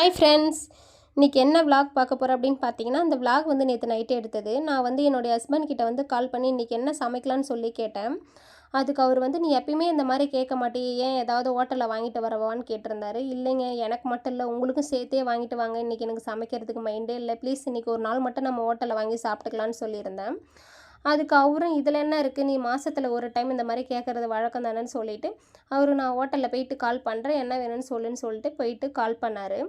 Hi friends இன்றைக்கி என்ன vlog பார்க்க போகிறோம் அப்படின்னு பார்த்தீங்கன்னா அந்த vlog வந்து நேற்று நைட்டே எடுத்தது. நான் வந்து என்னுடைய ஹஸ்பண்ட் கிட்ட வந்து கால் பண்ணி இன்றைக்கி என்ன சமைக்கலான்னு சொல்லி கேட்டேன். அதுக்கு அவர் வந்து நீ எப்பயுமே இந்த மாதிரி கேட்க மாட்டே ஏன் ஏதாவது ஹோட்டலில் வாங்கிட்டு வரவான்னு கேட்டிருந்தாரு? இல்லைங்க. எனக்கு மட்டும் இல்லை. உங்களுக்கும் சேர்த்தே வாங்கிட்டு வாங்க. இன்றைக்கி எனக்கு சமைக்கிறதுக்கு மைண்டே இல்லை. ப்ளீஸ் இன்றைக்கி ஒரு நாள் மட்டும் நம்ம ஹோட்டலில் வாங்கி சாப்பிட்டுக்கலான்னு சொல்லியிருந்தேன். அதுக்கு அவரும் இதில் என்ன இருக்குது நீ மாதத்தில் ஒரு டைம் இந்த மாதிரி கேட்குறது வழக்கம் தானேன்னு சொல்லிவிட்டு அவர் நான் ஹோட்டலில் போயிட்டு கால் பண்ணுறேன் என்ன வேணும்னு சொல்லுன்னு சொல்லிட்டு போயிட்டு கால் பண்ணார்.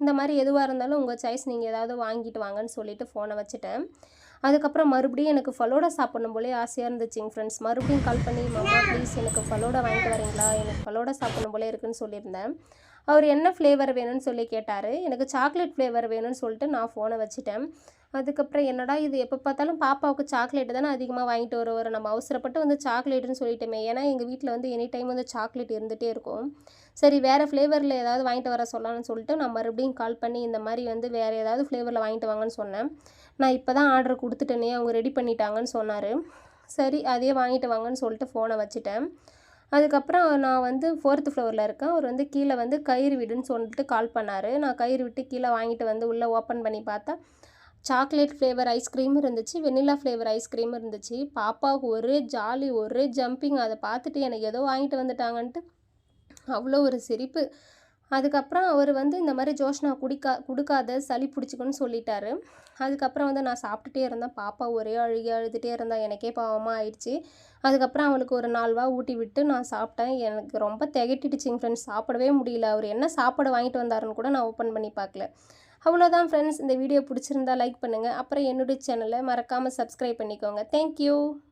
இந்த மாதிரி எதுவாக இருந்தாலும் உங்கள் சாய்ஸ் நீங்கள் ஏதாவது வாங்கிட்டு வாங்கன்னு சொல்லிட்டு ஃபோனை வச்சுட்டேன். அதுக்கப்புறம் மறுபடியும் எனக்கு ஃபலோடா சாப்பிடணும் போலே ஆசையாக இருந்துச்சுங்க ஃப்ரெண்ட்ஸ் மறுபடியும் கால் பண்ணி மாமா ப்ளீஸ் எனக்கு ஃபலோடா வாங்கிட்டு வரீங்களா? எனக்கு ஃபலோடா சாப்பிடணும் போலே இருக்குன்னு சொல்லியிருந்தேன். அவர் என்ன ஃப்ளேவர் வேணும்னு சொல்லி கேட்டார். எனக்கு சாக்லேட் ஃப்ளேவர் வேணும்னு சொல்லிட்டு நான் ஃபோனை வச்சுட்டேன். அதுக்கப்புறம் என்னடா இது எப்போ பார்த்தாலும் பாப்பாவுக்கு சாக்லேட்டு தானே அதிகமாக வாங்கிட்டு வருவோம் நம்ம அவசரப்பட்டு வந்து சாக்லேட்டுன்னு சொல்லிட்டோமே. ஏன்னா எங்கள் வீட்டில் வந்து எனி டைம் வந்து சாக்லேட் இருந்துகிட்டே இருக்கும். சரி வேறு ஃப்ளேவரில் ஏதாவது வாங்கிட்டு வர சொல்லலாம்னு சொல்லிட்டு நான் மறுபடியும் கால் பண்ணி இந்த மாதிரி வந்து வேறு ஏதாவது ஃப்ளேவரில் வாங்கிட்டு வாங்கன்னு சொன்னேன். நான் இப்போ தான் ஆர்டர் கொடுத்துட்டேனே அவங்க ரெடி பண்ணிட்டாங்கன்னு சொன்னார். சரி அதே வாங்கிட்டு வாங்கன்னு சொல்லிட்டு ஃபோனை வச்சுட்டேன். அதுக்கப்புறம் நான் வந்து ஃபோர்த்து ஃப்ளோரில் இருக்கேன். அவர் வந்து கீழே வந்து கயிறு விடுன்னு சொல்லிட்டு கால் பண்ணார். நான் கயிறு விட்டு கீழே வாங்கிட்டு வந்து உள்ளே ஓப்பன் பண்ணி பார்த்தா சாக்லேட் ஃப்ளேவர் ஐஸ்கிரீம் இருந்துச்சு வெண்ணிலா ஃப்ளேவர் ஐஸ்கிரீம் இருந்துச்சு. பாப்பாவுக்கு ஒரே ஜாலி ஒரே ஜம்பிங் அதை பார்த்துட்டு எனக்கு ஏதோ வாங்கிட்டு வந்துட்டாங்கன்ட்டு அவ்வளோ ஒரு சிரிப்பு. அதுக்கப்புறம் அவர் வந்து இந்த மாதிரி ஜோஷ்னா குடிக்கா கொடுக்காத சளி பிடிச்சிக்குன்னு சொல்லிட்டாரு. அதுக்கப்புறம் வந்து நான் சாப்பிட்டுட்டே இருந்தேன். பாப்பா ஒரே அழுகி அழுதுகிட்டே இருந்தா எனக்கே பாவமாக ஆயிடுச்சு. அதுக்கப்புறம் அவளுக்கு ஒரு நால்வா ஊட்டி விட்டு நான் சாப்பிட்டேன். எனக்கு ரொம்ப திகட்டிடுச்சிங்க ஃப்ரெண்ட்ஸ் சாப்பிடவே முடியல. அவர் என்ன சாப்பாடு வாங்கிட்டு வந்தாருன்னு கூட நான் ஓப்பன் பண்ணி பார்க்கல. அவ்வளோதான் ஃப்ரெண்ட்ஸ் இந்த வீடியோ பிடிச்சிருந்தா லைக் பண்ணுங்கள் அப்புறம் என்னுடைய சேனலை மறக்காமல் சப்ஸ்கிரைப் பண்ணிக்கோங்க. தேங்க்யூ